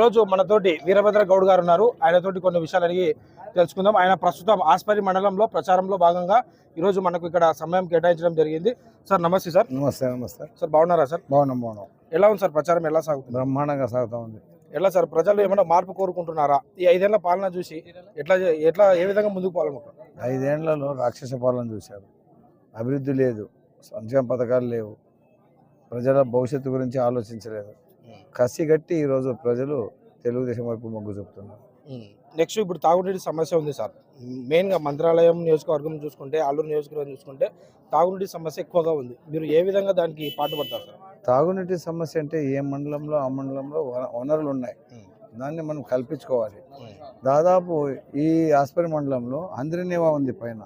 ఈరోజు మనతోటి వీరభద్ర గౌడ్ గారు ఉన్నారు ఆయనతోటి కొన్ని విషయాలు అడిగి తెలుసుకుందాం. ఆయన ప్రస్తుతం ఆస్పరి మండలంలో ప్రచారంలో భాగంగా ఈరోజు మనకు ఇక్కడ సమయం కేటాయించడం జరిగింది. సార్ నమస్తే సార్. నమస్తే నమస్తే. సార్ బాగున్నారా సార్? బాగున్నాం బాగున్నాం. ఎలా ఉంది సార్ ప్రచారం? ఎలా సాగుతుంది? బ్రహ్మాండంగా సాగుతా ఉంది. ఎలా సార్? ప్రజలు ఏమైనా మార్పు కోరుకుంటున్నారా? ఈ ఐదేళ్ళ పాలన చూసి ఎట్లా ఎట్లా ఏ విధంగా ముందుకు పోవాలనుకుంటున్నారు? ఐదేళ్ళలో రాక్షస పాలన చూశారు. అభివృద్ధి లేదు. సంక్షేమ పథకాలు లేవు. ప్రజల భవిష్యత్తు గురించి ఆలోచించలేదు. కసి గట్టి ఈరోజు ప్రజలు తెలుగుదేశం వైపు మొగ్గు చూపుతున్నారు. నెక్స్ట్ ఇప్పుడు తాగునీటి సమస్య ఉంది సార్. మెయిన్గా మంత్రాలయం నియోజకవర్గం చూసుకుంటే ఆలూరు నియోజకవర్గం చూసుకుంటే తాగునీటి సమస్య ఎక్కువగా ఉంది. మీరు ఏ విధంగా దానికి పాటుపడతారు సార్? తాగునీటి సమస్య అంటే ఏ మండలంలో ఆ మండలంలో వన- వనరులు ఉన్నాయి. దాన్ని మనం కల్పించుకోవాలి. దాదాపు ఈ ఆస్పరి మండలంలో అంద్రినేవా ఉంది పైన.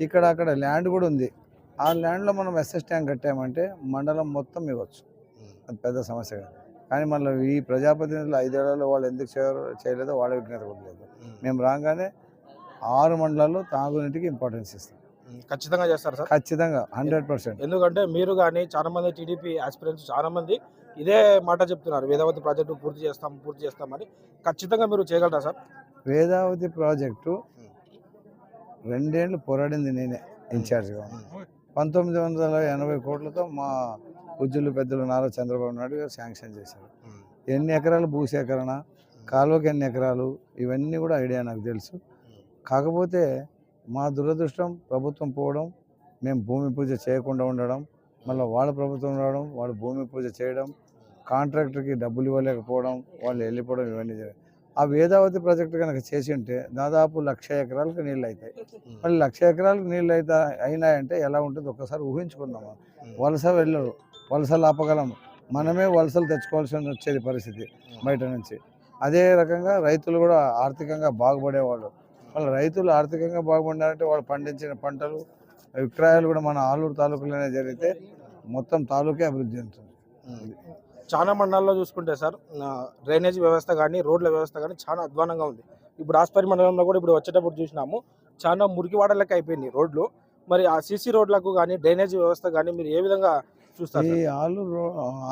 ఇక్కడ అక్కడ ల్యాండ్ కూడా ఉంది. ఆ ల్యాండ్లో మనం ఎస్ఎస్ ట్యాంక్ కట్టామంటే మండలం మొత్తం ఇవ్వచ్చు. అది పెద్ద సమస్య కాదు. కానీ మళ్ళీ ఈ ప్రజాప్రతినిధులు ఐదేళ్ళలో వాళ్ళు ఎందుకు చేయలేదో వాళ్ళ విజ్ఞత కూడా లేదు. మేము. రాగానే ఆరు మండలాల్లో తాగునీటికి ఇంపార్టెన్స్ ఇస్తాం. ఖచ్చితంగా చేస్తారు సార్. ఖచ్చితంగా హండ్రెడ్ పర్సెంట్. ఎందుకంటే మీరు కానీ చాలా మంది టీడీపీ ఆస్పిరెంట్స్ చాలా మంది ఇదే మాట చెప్తున్నారు వేదావతి ప్రాజెక్టు పూర్తి చేస్తాం పూర్తి చేస్తామని ఖచ్చితంగా మీరు చేయగలరా సార్? వేదావతి ప్రాజెక్టు రెండేళ్ళు పోరాడింది నేనే ఇన్ఛార్జ్గా. పంతొమ్మిది వందల ఎనభై కోట్లతో మా ఉజ్జులు పెద్దలు నారా చంద్రబాబు నాయుడు గారు శాంక్షన్ చేశారు. ఎన్ని ఎకరాలు భూసేకరణ కాలువకి ఎన్ని ఎకరాలు ఇవన్నీ కూడా ఐడియా నాకు తెలుసు. కాకపోతే మా దురదృష్టం ప్రభుత్వం పోవడం మేము భూమి పూజ చేయకుండా ఉండడం మళ్ళీ వాళ్ళ ప్రభుత్వం రావడం వాళ్ళు భూమి పూజ చేయడం కాంట్రాక్టర్కి డబ్బులు ఇవ్వలేకపోవడం వాళ్ళు వెళ్ళిపోవడం ఇవన్నీ జరిగాయి ఆ వేదావతి ప్రాజెక్టు కనుక చేసి ఉంటే దాదాపు లక్ష ఎకరాలకు నీళ్ళు అవుతాయి మళ్ళీ లక్ష ఎకరాలకు నీళ్ళు అయితే అయినాయంటే ఎలా ఉంటుంది ఒక్కసారి ఊహించుకుందాం వలస వెళ్ళరు. వలసలు ఆపగలము. మనమే వలసలు తెచ్చుకోవాల్సి వచ్చేది పరిస్థితి బయట నుంచి. అదే రకంగా రైతులు కూడా ఆర్థికంగా బాగుపడేవాళ్ళు. వాళ్ళ రైతులు ఆర్థికంగా బాగుపడారంటే వాళ్ళు పండించిన పంటలు విక్రయాలు కూడా మన ఆలూరు తాలూకులోనే జరిగితే మొత్తం తాలూకే అభివృద్ధి చెందుతుంది. చాలా మండలాల్లో చూసుకుంటే సార్ డ్రైనేజ్ వ్యవస్థ కానీ రోడ్ల వ్యవస్థ కానీ చాలా అధ్వానంగా ఉంది. ఇప్పుడు ఆస్పరి మండలంలో కూడా ఇప్పుడు వచ్చేటప్పుడు చూసినాము చాలా మురికివాడలకు అయిపోయింది రోడ్లు. మరి ఆ సీసీ రోడ్లకు కానీ డ్రైనేజ్ వ్యవస్థ కానీ మీరు ఏ విధంగా ఈ సార్? ఆలూరు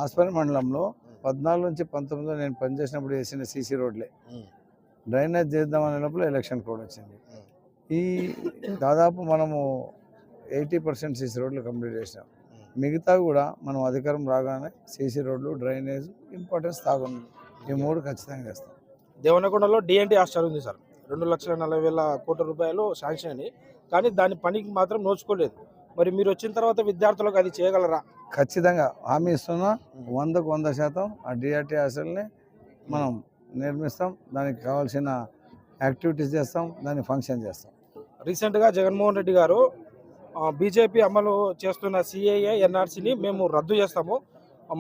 ఆస్పరి మండలంలో పద్నాలుగు నుంచి పంతొమ్మిదిలో నేను పనిచేసినప్పుడు వేసిన సీసీ రోడ్లే. డ్రైనేజ్ చేద్దామనే లోపల ఎలక్షన్ కోడ్ వచ్చింది. ఈ దాదాపు మనము ఎయిటీ పర్సెంట్ సీసీ రోడ్లు కంప్లీట్ చేసినాం. మిగతా కూడా మనం అధికారం రాగానే సీసీ రోడ్లు డ్రైనేజ్ ఇంపార్టెన్స్ తాగుంది ఈ మూడు ఖచ్చితంగా చేస్తాం. దేవనకొండలో డిఎన్టీ హాస్టల్ ఉంది సార్. రెండు లక్షల నలభై వేల కోట్ల రూపాయలు శాంక్షన్ అని కానీ దాని పనికి మాత్రం నోచుకోలేదు. మరి మీరు వచ్చిన తర్వాత విద్యార్థులకు అది చేయగలరా? ఖచ్చితంగా. హామీ ఇస్తున్నా. వందకు వంద శాతం ఆ డిఆర్టీ హాస్టల్ని మనం నిర్మిస్తాం. దానికి కావాల్సిన యాక్టివిటీస్ చేస్తాం. దాన్ని ఫంక్షన్ చేస్తాం. రీసెంట్గా జగన్మోహన్ రెడ్డి గారు బీజేపీ అమలు చేస్తున్న సిఏఏ ఎన్ఆర్సీని మేము రద్దు చేస్తాము.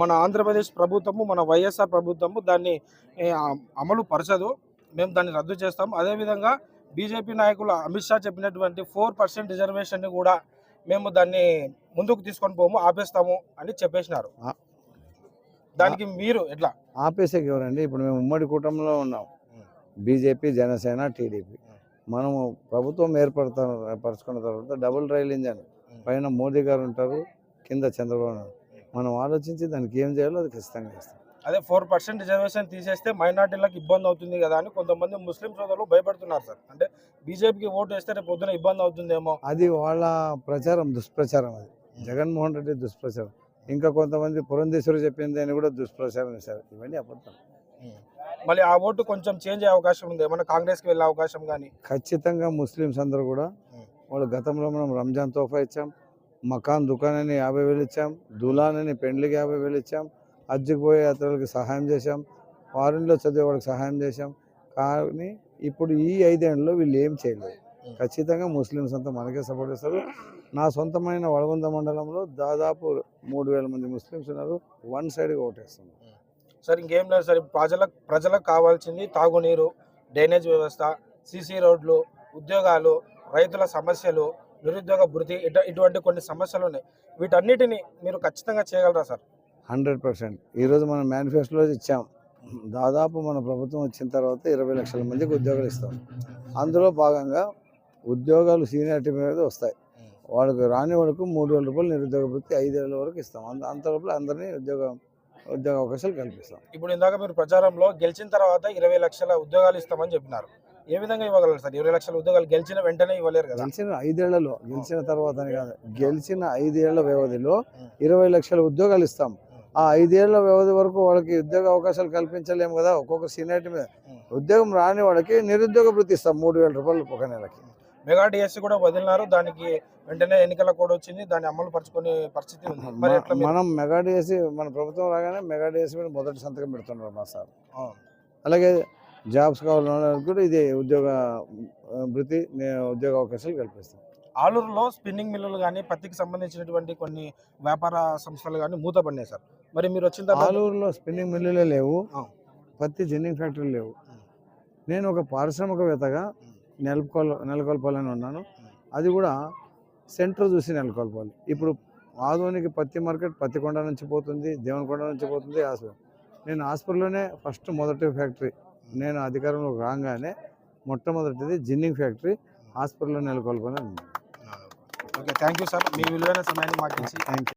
మన ఆంధ్రప్రదేశ్ ప్రభుత్వము మన వైఎస్ఆర్ ప్రభుత్వము దాన్ని అమలు పరచదు. మేము దాన్ని రద్దు చేస్తాము అదేవిధంగా బీజేపీ నాయకులు అమిత్ షా చెప్పినటువంటి ఫోర్ పర్సెంట్ రిజర్వేషన్ని కూడా మేము దాన్ని ముందుకు తీసుకొని పోము ఆపేస్తాము అని చెప్పేసినారు. దానికి మీరు ఎట్లా? ఆపేసేకి ఎవరండి? ఇప్పుడు మేము ఉమ్మడి కూటమిలో ఉన్నాం. BJP Janasena TDP. మనము ప్రభుత్వం ఏర్పడతా పరుచుకున్న తర్వాత డబుల్ రైల్ ఇంజన్. పైన మోదీ గారు ఉంటారు కింద చంద్రబాబు నాయుడు మనం ఆలోచించి దానికి ఏం చేయాలో అది ఖచ్చితంగా చేస్తాం. అదే ఫోర్ పర్సెంట్ రిజర్వేషన్ తీసేస్తే మైనార్టీలకు ఇబ్బంది అవుతుంది కదా అని కొంతమంది ముస్లిం సోదరులు భయపడుతున్నారు సార్. అంటే బీజేపీకి ఓటు వేస్తే రేపు పొద్దున ఇబ్బంది అవుతుందేమో. అది వాళ్ళ ప్రచారం దుష్ప్రచారం అది. జగన్మోహన్ రెడ్డి దుష్ప్రచారం. ఇంకా కొంతమంది పురంధేశ్వరి చెప్పింది అని కూడా దుష్ప్రచారం చేశారు ఇవన్నీ అబద్ధం మళ్ళీ ఆ ఓటు కొంచెం చేంజ్ అయ్యే అవకాశం ఉంది. ఏమన్నా కాంగ్రెస్కి వెళ్ళే అవకాశం కానీ? ఖచ్చితంగా ముస్లిమ్స్ అందరూ కూడా. వాళ్ళు గతంలో మనం రంజాన్ తోఫా ఇచ్చాం మకాన్ దుకాన్ అని యాభై వేలు ఇచ్చాం దులాన్ అని పెండ్లికి యాభై వేలు ఇచ్చాం హజ్జుకు పోయే యాత్రలకు సహాయం చేశాం. ఫారిన్లో చదివే వాళ్ళకి సహాయం చేశాం. కానీ ఇప్పుడు ఈ ఐదేళ్ళలో వీళ్ళు ఏం చేయలేదు. ఖచ్చితంగా ముస్లిమ్స్ అంతా మనకే సపోర్ట్ చేస్తారు. నా సొంతమైన వడవంద మండలంలో దాదాపు మూడు వేల మంది ముస్లిమ్స్ ఉన్నారు. వన్ సైడ్గా ఓటేస్తున్నారు. సార్ ఇంకేం లేదు సార్. ప్రజలకు ప్రజలకు కావాల్సింది తాగునీరు డ్రైనేజ్ వ్యవస్థ సీసీ రోడ్లు ఉద్యోగాలు రైతుల సమస్యలు నిరుద్యోగ భృతి ఇటు ఇటువంటి కొన్ని సమస్యలు ఉన్నాయి. వీటన్నిటిని మీరు ఖచ్చితంగా చేయగలరా సార్? Hundred percent. ఈరోజు మనం మేనిఫెస్టోలో ఇచ్చాం. దాదాపు మన ప్రభుత్వం వచ్చిన తర్వాత ఇరవై లక్షల మందికి ఉద్యోగాలు ఇస్తాం. అందులో భాగంగా ఉద్యోగాలు సీనియారిటీ మీద వస్తాయి. వాళ్ళకి రాని వాళ్ళకు మూడు వేల రూపాయలు నిరుద్యోగ వృత్తి ఐదు వేల వరకు ఇస్తాం. అంత అంత లోపల అందరినీ ఉద్యోగం ఉద్యోగ అవకాశాలు కల్పిస్తాం. ఇప్పుడు ఇందాక మీరు ప్రచారంలో గెలిచిన తర్వాత ఇరవై లక్షల ఉద్యోగాలు ఇస్తామని చెప్పినారు. ఏ విధంగా ఇవ్వగలరు సార్? ఇరవై లక్షల ఉద్యోగాలు గెలిచిన వెంటనే ఇవ్వలేరు కదా? గెలిచిన ఐదేళ్ళలో గెలిచిన తర్వాత కాదు గెలిచిన ఐదేళ్ళ వ్యవధిలో ఇరవై లక్షల ఉద్యోగాలు ఇస్తాం. ఆ ఐదేళ్ళ వ్యవధి వరకు వాళ్ళకి ఉద్యోగ అవకాశాలు కల్పించలేము కదా. ఒక్కొక్క సీనియారిటీ మీద ఉద్యోగం రాని వాళ్ళకి నిరుద్యోగ వృత్తి ఇస్తాం మూడు వేల రూపాయలు ఒక నెలకి. మెగా డిఎస్సి కూడా వదిలినారు. దానికి వెంటనే ఎన్నికల కోడ్ వచ్చింది. దాన్ని అమలు పరుచుకునే పరిస్థితి ఉంది. మనం మెగా డిఎస్సి మన ప్రభుత్వం రాగానే మెగా డిఎస్సి మీద మొదటి సంతకం పెడుతున్నారు మా సార్. అలాగే జాబ్స్ కావాలన్న కూడా ఇది ఉద్యోగ వృత్తి ఉద్యోగ అవకాశాలు కల్పిస్తాం. ఆలూరులో స్పిన్నింగ్ మిల్లులు కానీ పత్తికి సంబంధించినటువంటి కొన్ని వ్యాపార సంస్థలు కానీ మూతపడినాయి సార్. మరి మీరు వచ్చిన తర్వాత ఆలూరులో స్పిన్నింగ్ మిల్లులే లేవు. పత్తి జిన్నింగ్ ఫ్యాక్టరీలు లేవు. నేను ఒక పారిశ్రామికవేత్తగా నెలకొల్ నెలకొల్పాలని ఉన్నాను. అది కూడా సెంటర్ చూసి నెలకొల్పాలి. ఇప్పుడు ఆధునిక పత్తి మార్కెట్ పత్తికొండ నుంచి పోతుంది దేవనకొండ నుంచి పోతుంది హాస్పిటల్ నేను హాస్పిటల్లోనే ఫస్ట్ మొదటి ఫ్యాక్టరీ. నేను అధికారంలో రాగానే మొట్టమొదటిది జిన్నింగ్ ఫ్యాక్టరీ హాస్పిటల్లో నెలకొల్పాలని ఓకే థ్యాంక్ యూ సార్ మీ విలువైన సమయాన్ని మాకు ఇచ్చి థ్యాంక్ యూ